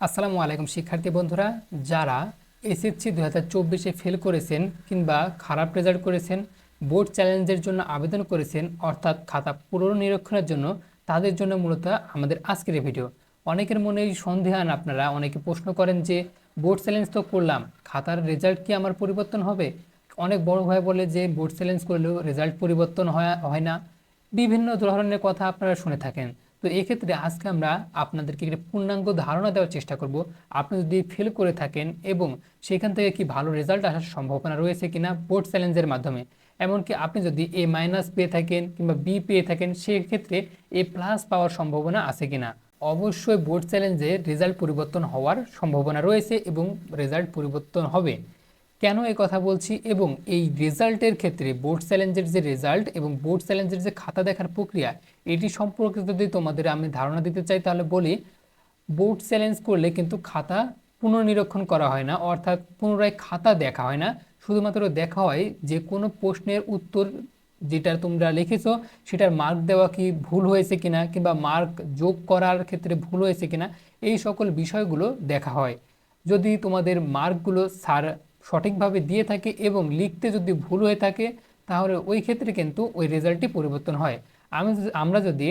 আসসালামু আলাইকুম, শিক্ষার্থী বন্ধুরা। যারা এসএসসি দু হাজার চব্বিশে ফেল করেছেন কিংবা খারাপ রেজাল্ট করেছেন বোর্ড চ্যালেঞ্জের জন্য আবেদন করেছেন, অর্থাৎ খাতা পুনর্নিরীক্ষণের জন্য, তাদের জন্য মূলত আমাদের আজকের এই ভিডিও অনেকের মনে সন্দেহান আপনারা, অনেকে প্রশ্ন করেন যে বোর্ড চ্যালেঞ্জ তো করলাম, খাতার রেজাল্ট কি আমার পরিবর্তন হবে? অনেক বড় ভাই বলে যে বোর্ড চ্যালেঞ্জ করলেও রেজাল্ট পরিবর্তন হয় না। বিভিন্ন ধরনের কথা আপনারা শুনে থাকেন। তো এক্ষেত্রে আজকে আমরা আপনাদেরকে একটা পূর্ণাঙ্গ ধারণা দেওয়ার চেষ্টা করব। আপনি যদি ফেল করে থাকেন এবং সেখান থেকে কি ভালো রেজাল্ট আসার সম্ভাবনা রয়েছে কিনা বোর্ড চ্যালেঞ্জের মাধ্যমে, এমনকি আপনি যদি এ মাইনাস পেয়ে থাকেন কিংবা বি পেয়ে থাকেন, সেক্ষেত্রে এ প্লাস পাওয়ার সম্ভাবনা আছে কিনা? অবশ্যই বোর্ড চ্যালেঞ্জে রেজাল্ট পরিবর্তন হওয়ার সম্ভাবনা রয়েছে এবং রেজাল্ট পরিবর্তন হবে। কেন এই কথা বলছি? এবং এই রেজাল্টের ক্ষেত্রে বোর্ড চ্যালেঞ্জের যে রেজাল্ট এবং বোর্ড চ্যালেঞ্জের যে খাতা দেখার প্রক্রিয়া, এটি সম্পর্কে যদি তোমাদের আমি ধারণা দিতে চাই, তাহলে বলি বোর্ড চ্যালেঞ্জ করলে কিন্তু খাতা পুনর্নিরীক্ষণ করা হয় না, অর্থাৎ পুনরায় খাতা দেখা হয় না। শুধুমাত্র দেখা হয় যে কোনো প্রশ্নের উত্তর যেটা তোমরা লিখেছো, সেটার মার্ক দেওয়া কি ভুল হয়েছে কিনা, কিংবা মার্ক যোগ করার ক্ষেত্রে ভুল হয়েছে কিনা, এই সকল বিষয়গুলো দেখা হয়। যদি তোমাদের মার্কগুলো স্যার সঠিকভাবে দিয়ে থাকে এবং লিখতে যদি ভুল হয়ে থাকে, তাহলে ওই ক্ষেত্রে কিন্তু ওই রেজাল্টটি পরিবর্তন হয়। আমি আমরা যদি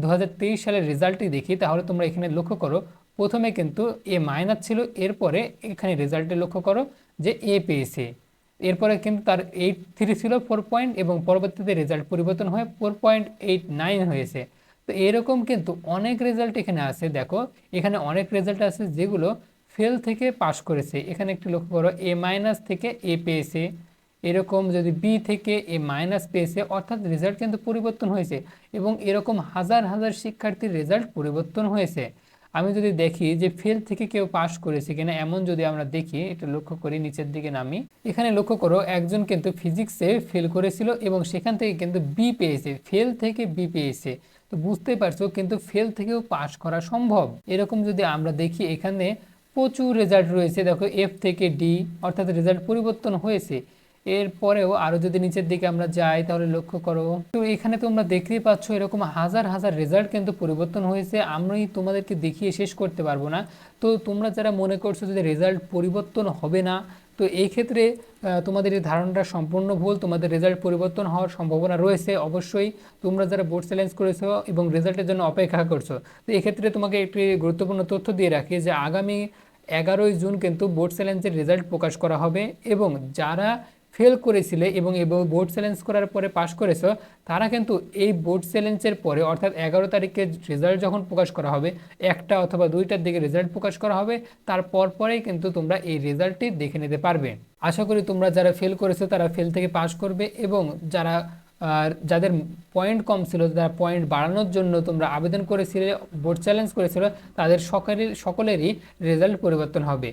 দু হাজার তেইশ সালের রেজাল্টটি দেখি, তাহলে তোমরা এখানে লক্ষ্য করো, প্রথমে কিন্তু এ মাইনাস ছিল, এরপরে এখানে রেজাল্টে লক্ষ্য করো যে এ পেয়েছে। এরপরে কিন্তু তার এইট থ্রি ছিল ফোর পয়েন্ট এবং পরবর্তীতে রেজাল্ট পরিবর্তন হয়ে ফোর পয়েন্ট এইট নাইন হয়েছে। তো এরকম কিন্তু অনেক রেজাল্ট এখানে আছে, দেখো। এখানে অনেক রেজাল্ট আছে যেগুলো ফেল থেকে পাশ করেছে। এখানে একটু লক্ষ্য করো, এ মাইনাস থেকে এ পেয়েছে। এরকম যদি বি থেকে এ মাইনাস পেয়েছে, অর্থাৎ রেজাল্ট কিন্তু পরিবর্তন হয়েছে এবং এরকম হাজার হাজার শিক্ষার্থীর রেজাল্ট পরিবর্তন হয়েছে। আমি যদি দেখি যে ফেল থেকে কেউ পাশ করেছে কিনা, এমন যদি আমরা দেখি এটা লক্ষ্য করি, নিচের দিকে নামি। এখানে লক্ষ্য করো, একজন কিন্তু ফিজিক্সে ফেল করেছিল এবং সেখান থেকে কিন্তু বি পেয়েছে, ফেল থেকে বি পেয়েছে। তো বুঝতে পারছ, কিন্তু ফেল থেকেও পাশ করা সম্ভব। এরকম যদি আমরা দেখি, এখানে প্রচুর রেজাল্ট রয়েছে। দেখো এফ থেকে ডি অর্থাৎ রেজাল্ট পরিবর্তন হয়েছে। এরপরেও আরও যদি নিচের দিকে আমরা যাই, তাহলে লক্ষ্য করো। তো এখানে তোমরা দেখতেই পাচ্ছ, এরকম হাজার হাজার রেজাল্ট কিন্তু পরিবর্তন হয়েছে। আমি তোমাদেরকে দেখিয়ে শেষ করতে পারব না। তো তোমরা যারা মনে করছ যে রেজাল্ট পরিবর্তন হবে না, তো এই ক্ষেত্রে তোমাদের এই ধারণাটা সম্পূর্ণ ভুল। তোমাদের রেজাল্ট পরিবর্তন হওয়ার সম্ভাবনা রয়েছে অবশ্যই। তোমরা যারা বোর্ড চ্যালেঞ্জ করেছ এবং রেজাল্টের জন্য অপেক্ষা করছ, তো এক্ষেত্রে তোমাকে একটি গুরুত্বপূর্ণ তথ্য দিয়ে রাখি যে আগামী এগারোই জুন কিন্তু বোর্ড চ্যালেঞ্জের রেজাল্ট প্রকাশ করা হবে এবং যারা ফেল করেছিলে এবং এই বোর্ড চ্যালেঞ্জ করার পরে পাশ করেছ, তারা কিন্তু এই বোর্ড চ্যালেঞ্জের পরে, অর্থাৎ এগারো তারিখে রেজাল্ট যখন প্রকাশ করা হবে, একটা অথবা দুইটার দিকে রেজাল্ট প্রকাশ করা হবে তারপর পরেই কিন্তু তোমরা এই রেজাল্টটি দেখে নিতে পারবে। আশা করি তোমরা যারা ফেল করেছ, তারা ফেল থেকে পাশ করবে এবং যারা আর যাদের পয়েন্ট কম ছিল, যারা পয়েন্ট বাড়ানোর জন্য তোমরা আবেদন করেছিলে বোর্ড চ্যালেঞ্জ করেছিল, তাদের সকলের সকলেরই রেজাল্ট পরিবর্তন হবে।